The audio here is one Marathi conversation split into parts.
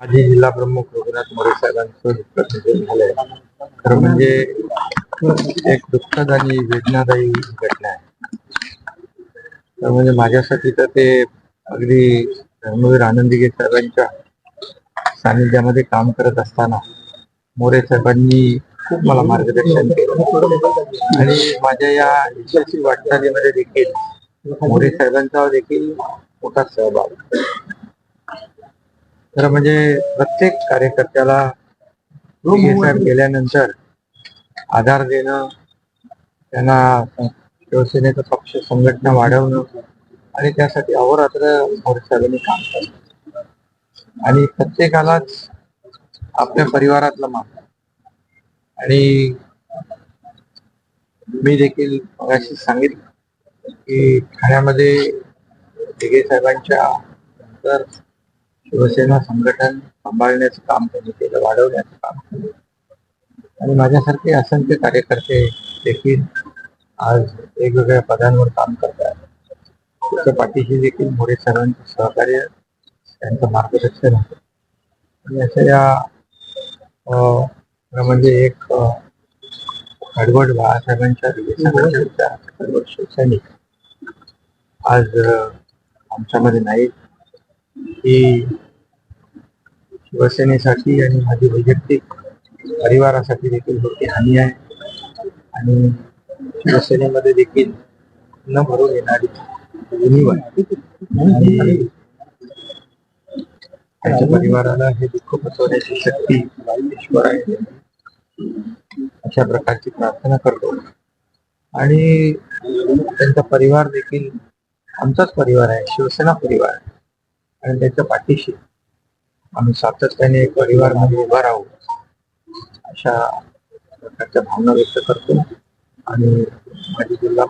माजी जिल्हा प्रमुख रघुनाथ मोरे साहेबांचं दुःखद झालंय. खरं म्हणजे एक दुःखद आणि वेदनादायी घटना आहे. तर म्हणजे माझ्यासाठी तर ते अगदी धर्मवीर आनंदीगे साहेबांच्या सानिध्यामध्ये काम करत असताना मोरे साहेबांनी खूप मला मार्गदर्शन केलं. आणि माझ्या या यशस्वी वाटचालीमध्ये देखील मोरे साहेबांचा देखील मोठा सहभाग. खरं म्हणजे प्रत्येक कार्यकर्त्याला दिघे साहेब गेल्यानंतर आधार देणं त्यांना शिवसेनेचा पक्ष संघटना वाढवणं आणि त्यासाठी अहोरात्र मोरे साहेबांनी काम केलं आणि प्रत्येकालाच आपल्या परिवारातला मान. आणि मी देखील मगाशी सांगितलं की ठाण्यामध्ये दिघे साहेबांच्या नंतर शिवसेना संघटन सांभाळण्याचं काम त्यांनी केलं वाढवण्याचं काम केलं. आणि माझ्यासारखे असंख्य कार्यकर्ते देखील आज वेगवेगळ्या पदांवर काम करतात त्याच्या पाठीशी देखील मोरे सरांचं सहकार्य त्यांचं मार्गदर्शन आहे. आणि अशा या म्हणजे एक अं, बाळासाहेबांच्या विवेचनाच्या विचाराचा शैक्षणिक आज आमच्यामध्ये नाहीत ही शिवसेनेसाठी आणि माझी वैयक्तिक परिवारासाठी देखील मोठी हानी आहे. आणि शिवसेनेमध्ये देखील न भरून येणारी उणीव आहे. आणि त्यांच्या परिवाराला हे दुःख पचवण्याची शक्ती ईश्वर आहे. अशा प्रकारची प्रार्थना करतो. आणि त्यांचा परिवार देखील आमचाच परिवार आहे. शिवसेना परिवार आणि त्याच्या पाठीशी आम्ही सातत्याने परिवारमध्ये उभा राहू. अशा प्रकारच्या भावना व्यक्त करतो. आणि माझी जिल्हा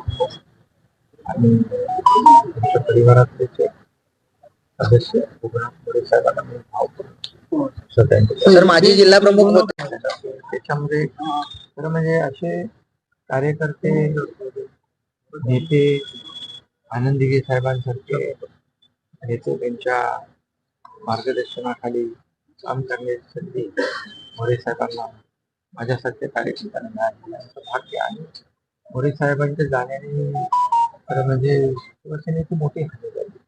आणि आमच्या परिवारातले जे सदस्य मोरे साहेबांना मी भाव करतो असं त्यांचं सर माजी जिल्हा प्रमुख होते त्याच्यामध्ये खरं म्हणजे असे कार्यकर्ते नेते आनंदीगे साहेबांसारखे नेते त्यांच्या मार्गदर्शनाखाली काम करण्याची संधी मोरे साहेबांना माझ्यासारख्या कार्यकर्त्यांना मिळाली. भाग्य आहे. मोरे साहेबांच्या जाण्याने खरं म्हणजे शिवसेनेची मोठी हानी झाली.